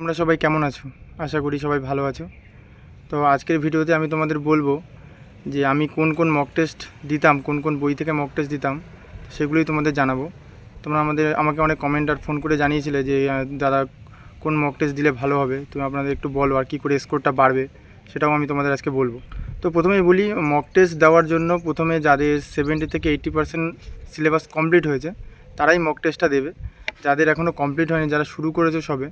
তোমরা সবাই কেমন আছো? আশা করি সবাই ভালো আছো। তো আজকের ভিডিওতে আমি তোমাদের বলব যে আমি কোন কোন মক টেস্ট দিতাম, কোন কোন বই থেকে মক টেস্ট দিতাম, সেগুলোই তোমাদের জানাব। তোমরা আমাদের, আমাকে অনেক কমেন্ট আর ফোন করে জানিয়েছিলে যে দাদা কোন মক টেস্ট দিলে ভালো হবে? তুমি আপনাদের একটু বলো আর কী করে স্কোরটা বাড়বে, সেটাও আমি তোমাদের আজকে বলব। তো প্রথমেই বলি মক টেস্ট দেওয়ার জন্য প্রথমে যাদের সেভেন্টি থেকে এইট্টি পার্সেন্ট সিলেবাস কমপ্লিট হয়েছে, তারাই মক টেস্টটা দেবে। যাদের এখনও কমপ্লিট হয়নি, যারা শুরু করেছে সবে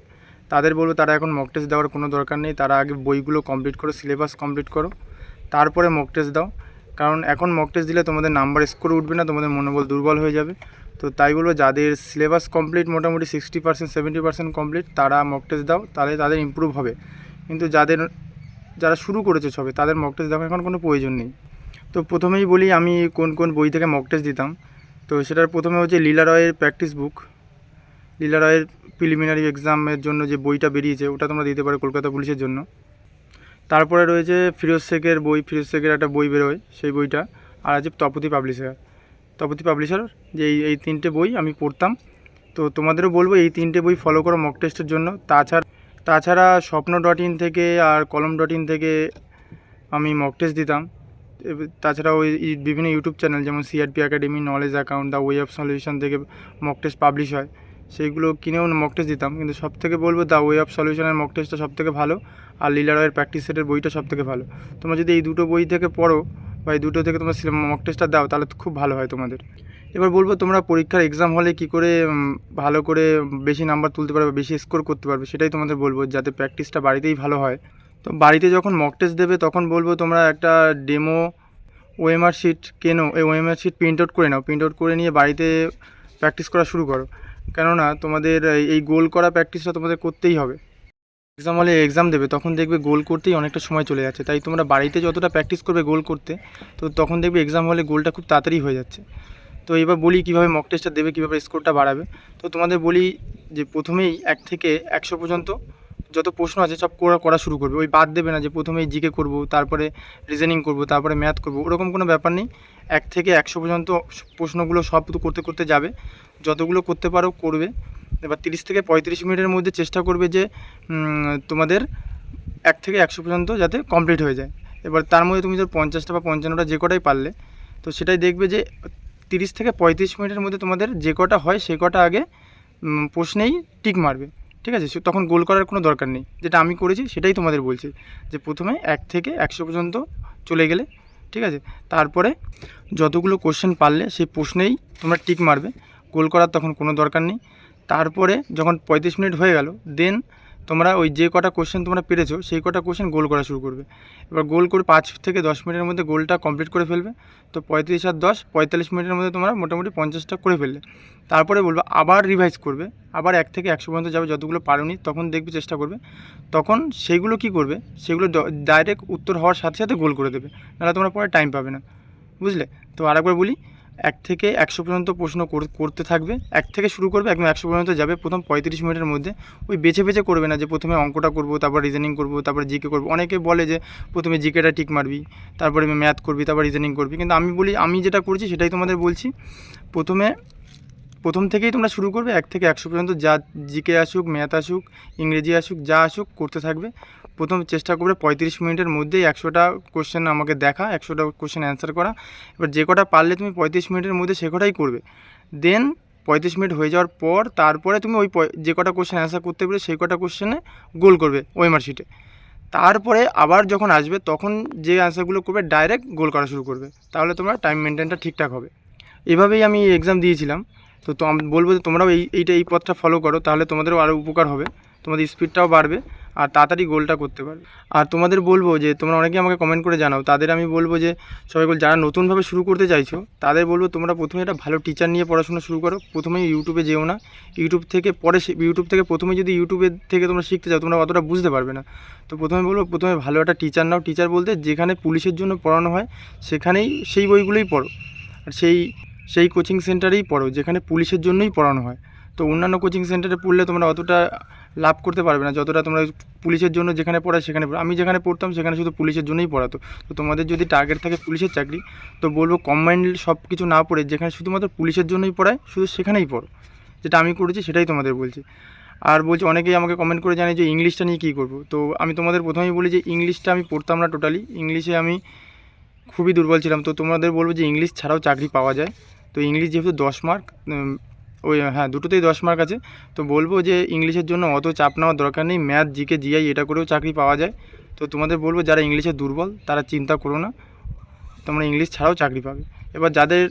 তাদের বলব তারা এখন মক টেস্ট দেওয়ার কোনো দরকার নেই, তারা আগে বইগুলো কমপ্লিট করো সিলেবাস কমপ্লিট করো, তারপরে মক টেস্ট দাও। কারণ এখন মক টেস্ট দিলে তোমাদের নাম্বার স্কোর উঠবে না, তোমাদের মনোবল দুর্বল হয়ে যাবে। তো তাই বলব যাদের সিলেবাস কমপ্লিট মোটামুটি sixty percent seventy percent complete তারা মক টেস্ট দাও, তাহলে তাদের ইম্প্রুভ হবে। কিন্তু যাদের, যারা শুরু করেছে সবে, তাদের মক টেস্ট দেওয়ার এখন কোনো প্রয়োজন নেই। তো প্রথমেই বলি আমি কোন কোন বই থেকে মক টেস্ট দিতাম। তো সেটার প্রথমে হচ্ছে লীলা রয়ের প্র্যাকটিস বুক লীলা রায়ের প্রিলিমিনারি এক্সামের জন্য যে বইটা বেরিয়েছে, ওটা তোমরা দিতে পারো কলকাতা পুলিশের জন্য। তারপরে রয়েছে ফিরোজ শেখের বই, ফিরোজ শেখের একটা বই বেরোয় সেই বইটা, আর আছে তপতি পাবলিশার তপতি পাবলিশার যে এই এই তিনটে বই আমি পড়তাম। তো তোমাদেরও বলব এই তিনটে বই ফলো করো মক টেস্টের জন্য। তাছাড়া তাছাড়া স্বপ্ন ডট ইন থেকে আর কলম ডট ইন থেকে আমি মক টেস্ট দিতাম। তাছাড়া ওই বিভিন্ন ইউটিউব চ্যানেল যেমন CRP academy knowledge account the way of solution থেকে মক টেস্ট পাবলিশ হয়। সেইগুলো কিনেও মক টেস্ট দিতাম, কিন্তু সব থেকে বলব দ্য ওয়ে অফ সলিউশনের মক টেস্টটা সব থেকে ভালো আর লীলা রয়ের প্র্যাকটিস সেটের বইটা সব থেকে ভালো। তোমরা যদি এই দুটো বই থেকে পড়ো বা এই দুটো থেকে তোমরা মক টেস্টটা দাও, তাহলে খুব ভালো হয় তোমাদের। এবার বলব তোমরা পরীক্ষার এক্সাম হলে কী করে ভালো করে বেশি নাম্বার তুলতে পারবে, বেশি স্কোর করতে পারবে, সেটাই তোমাদের বলব, যাতে প্র্যাকটিসটা বাড়িতেই ভালো হয়। তো বাড়িতে যখন মক টেস্ট দেবে, তখন বলব তোমরা একটা ডেমো ওএমআর শিট কেনো, এই ওএমআর শিট প্রিন্ট আউট করে নাও প্রিন্ট আউট করে নিয়ে বাড়িতে প্র্যাকটিস করা শুরু করো। কেননা তোমাদের, এই- গোল করা প্র্যাকটিসটা তোমাদের করতেই হবে। এক্সাম হলে এক্সাম দেবে, তখন দেখবে গোল করতেই অনেকটা সময় চলে যাচ্ছে। তাই তোমরা বাড়িতে যতটা প্র্যাকটিস করবে গোল করতে, তো তখন দেখবে এক্সাম হলে গোলটা খুব তাড়াতাড়ি হয়ে যাচ্ছে। তো এবার বলি কীভাবে মক টেস্টটা দেবে, কীভাবে স্কোরটা বাড়াবে। তো তোমাদের বলি যে প্রথমেই এক থেকে একশো পর্যন্ত যত প্রশ্ন আছে সব করা করা শুরু করবে। ওই বাদ দেবে না যে প্রথমেই জিকে করব, তারপরে রিজনিং করব, তারপরে ম্যাথ করব, ওরকম কোনো ব্যাপার নেই। এক থেকে একশো পর্যন্ত প্রশ্নগুলো সব করতে করতে যাবে। যতগুলো করতে পারো, করবে। এবার তিরিশ থেকে পঁয়ত্রিশ মিনিটের মধ্যে চেষ্টা করবে যে তোমাদের এক থেকে একশো পর্যন্ত যাতে কমপ্লিট হয়ে যায়। এবার তার মধ্যে তুমি যদি পঞ্চাশটা বা পঞ্চান্নটা যে কটাই পারলে, তো সেটাই দেখবে যে তিরিশ থেকে পঁয়ত্রিশ মিনিটের মধ্যে তোমাদের যে কটা হয়, সে কটা আগে প্রশ্নেই টিক মারবে। ঠিক আছে? তখন গোল করার কোনো দরকার নেই। যেটা আমি করেছি সেটাই তোমাদের বলছি। যে প্রথমে এক থেকে একশো পর্যন্ত চলে গেলে, ঠিক আছে? তারপরে যতগুলো কোশ্চেন পারলে সেই প্রশ্নেই তোমরা টিক মারবে। গোল করার তখন কোনো দরকার নেই। তারপরে যখন পঁয়ত্রিশ মিনিট হয়ে গেল দেন তোমরা ওই যে কটা কোশ্চেন তোমরা পেরেছ, সেই কটা কোশ্চেন গোল করা শুরু করবে। এবার গোল করে পাঁচ থেকে দশ মিনিটের মধ্যে গোলটা কমপ্লিট করে ফেলবে। তো পঁয়ত্রিশ আর দশ, পঁয়তাল্লিশ মিনিটের মধ্যে তোমরা মোটামুটি পঞ্চাশটা করে ফেললে। তারপরে বলব আবার রিভাইজ করবে, আবার এক থেকে একশো পর্যন্ত যাবে যতগুলো পারোনি, তখন দেখবে চেষ্টা করবে। তখন সেইগুলো কি করবে? সেগুলো ডাইরেক্ট উত্তর হওয়ার সাথে সাথে গোল করে দেবে। নাহলে তোমরা পরে টাইম পাবে না। বুঝলে? তো আরেকবার বলি এক থেকে একশো পর্যন্ত প্রশ্ন করতে থাকবে। এক থেকে শুরু করবে, একদম একশো পর্যন্ত যাবে। প্রথম পঁয়ত্রিশ মিনিটের মধ্যে। ওই বেছে বেছে করবে না যে প্রথমে অঙ্কটা করব, তারপর রিজনিং করব, তারপর জিকে করব। অনেকে বলে যে প্রথমে জিকেটা টিক মারবি, তারপরে ম্যাথ করবি, তারপর রিজনিং করবি। কিন্তু আমি বলি, আমি যেটা করছি সেটাই তোমাদের বলছি। প্রথমে, প্রথম থেকেই তোমরা শুরু করবে। এক থেকে একশো পর্যন্ত যা জিকে আসুক ম্যাথ আসুক, ইংরেজি আসুক, যা আসুক, করতে থাকবে। প্রথম চেষ্টা করবে পঁয়ত্রিশ মিনিটের মধ্যেই একশোটা কোশ্চেন আমাকে দেখা, একশোটা কোশ্চেন অ্যান্সার করা। এবার যে কটা পারলে তুমি পঁয়ত্রিশ মিনিটের মধ্যে সে কটাই করবে। দেন পঁয়ত্রিশ মিনিট হয়ে যাওয়ার পর তারপরে তুমি ওই যে কটা কোশ্চেন অ্যান্সার করতে পারবে সেই কটা কোশ্চেনে গোল করবে ওএমআর শিটে তারপরে আবার যখন আসবে তখন যে অ্যান্সারগুলো করবে ডাইরেক্ট গোল করা শুরু করবে। তাহলে তোমার টাইম মেনটেনটা ঠিকঠাক হবে। এভাবেই আমি এক্সাম দিয়েছিলাম। তো বলব যে তোমরাও এই এইটা এই পথটা ফলো করো, তাহলে তোমাদেরও আরও উপকার হবে। তোমাদের স্পিডটাও বাড়বে। আর তাড়াতাড়ি গোলটা করতে পারবে আর তোমাদের বলব যে, তোমরা অনেকেই আমাকে কমেন্ট করে জানাও, তাদের আমি বলব যে, সবাই বল যারা নতুনভাবে শুরু করতে চাইছো, তাদের বলব তোমরা প্রথমে একটা ভালো টিচার নিয়ে পড়াশোনা শুরু করো। প্রথমে ইউটিউবে যেও না। ইউটিউব থেকে পরে ইউটিউব থেকে প্রথমে যদি ইউটিউবের থেকে তোমরা শিখতে চাও, তোমরা অতটা বুঝতে পারবে না। তো প্রথমে বলব, প্রথমে ভালো একটা টিচার নাও। টিচার বলতে যেখানে পুলিশের জন্য পড়ানো হয়, সেখানেই সেই বইগুলোই পড়ো। আর সেই সেই কোচিং সেন্টারেই পড়ো, যেখানে পুলিশের জন্যই পড়ানো হয়। তো অন্যান্য কোচিং সেন্টারে পড়লে তোমরা অতটা লাভ করতে পারবে না। যতটা তোমরা পুলিশের জন্য যেখানে পড়ায় সেখানে। আমি যেখানে পড়তাম সেখানে শুধু পুলিশের জন্যই পড়াতো তো। তোমাদের যদি টার্গেট থাকে পুলিশের চাকরি, তো বলব কম্বাইন্ড সব কিছু না পড়ে, যেখানে শুধুমাত্র পুলিশের জন্যই পড়ায়, শুধু সেখানেই পড়ো। যেটা আমি করেছি সেটাই তোমাদের বলছি। আর বলছি অনেকেই আমাকে কমেন্ট করে জানে যে ইংলিশটা নিয়ে কী করব। তো আমি তোমাদের প্রথমেই বলি যে ইংলিশটা আমি পড়তাম না টোটালি ইংলিশে আমি খুবই দুর্বল ছিলাম। তো তোমাদের বলব যে ইংলিশ ছাড়াও চাকরি পাওয়া যায়। তো ইংলিশ যেহেতু দশ মার্ক ওই হ্যাঁ দুটোতেই দশ মার্ক আছে। তো বলব যে ইংলিশের জন্য অত চাপ নেওয়ার দরকার নেই। ম্যাথ জিকে জিআই এটা করেও চাকরি পাওয়া যায়। তো তোমাদের বলব যারা ইংলিশে দুর্বল, তারা চিন্তা করো না। তোমরা ইংলিশ ছাড়াও চাকরি পাবে। এবার যাদের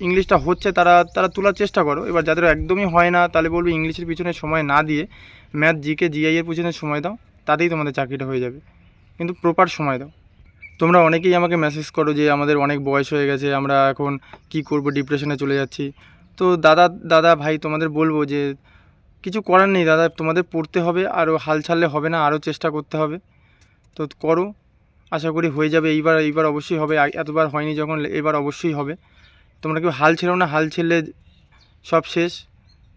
ইংলিশটা হচ্ছে, তারা তারা তোলার চেষ্টা করো। এবার যাদের একদমই হয় না, তাহলে বলব ইংলিশের পিছনে সময় না দিয়ে ম্যাথ জিকে জিআই এর পিছনে সময় দাও। তাতেই তোমাদের চাকরিটা হয়ে যাবে। কিন্তু প্রপার সময় দাও। তোমরা অনেকেই আমাকে মেসেজ করো যে আমাদের অনেক বয়স হয়ে গেছে, আমরা এখন কি করব ডিপ্রেশনে চলে যাচ্ছি। তো দাদা দাদা ভাই তোমাদের বলব যে কিছু করার নেই দাদা, তোমাদের পড়তে হবে আরও হাল ছাড়লে হবে না আরও চেষ্টা করতে হবে। তো করো, আশা করি হয়ে যাবে, এইবার এইবার অবশ্যই হবে এতবার হয়নি যখন, এবার অবশ্যই হবে। তোমরা কেউ হাল ছেড়ো না, হাল ছেড়লে সব শেষ।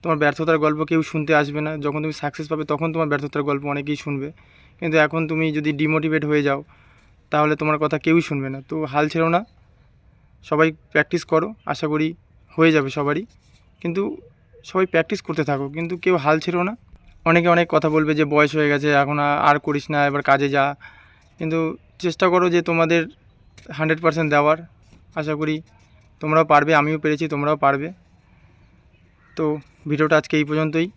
তোমার ব্যর্থতার গল্প কেউ শুনতে আসবে না, যখন তুমি সাকসেস পাবে তখন তোমার ব্যর্থতার গল্প অনেকেই শুনবে। কিন্তু এখন তুমি যদি ডিমোটিভেট হয়ে যাও, তাহলে তোমার কথা কেউই শুনবে না। তো হাল ছেড়ো না, সবাই প্র্যাকটিস করো, আশা করি হয়ে যাবে সবারই। কিন্তু সবাই প্র্যাকটিস করতে থাকো, কিন্তু কেউ হাল ছেড়ো না। অনেকে অনেক কথা বলবে যে বয়স হয়ে গেছে, এখন আর করিস না, এবার কাজে যা। কিন্তু চেষ্টা করো যে তোমাদের হান্ড্রেড পার্সেন্ট দেওয়ার। আশা করি তোমরাও পারবে, আমিও পেরেছি, তোমরাও পারবে। তো ভিডিওটা আজকে এই পর্যন্তই।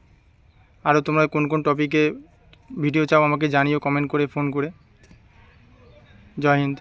আরও তোমরা কোন কোন টপিকে ভিডিও চাও আমাকে জানিও কমেন্ট করে ফোন করে। জয় হিন্দ।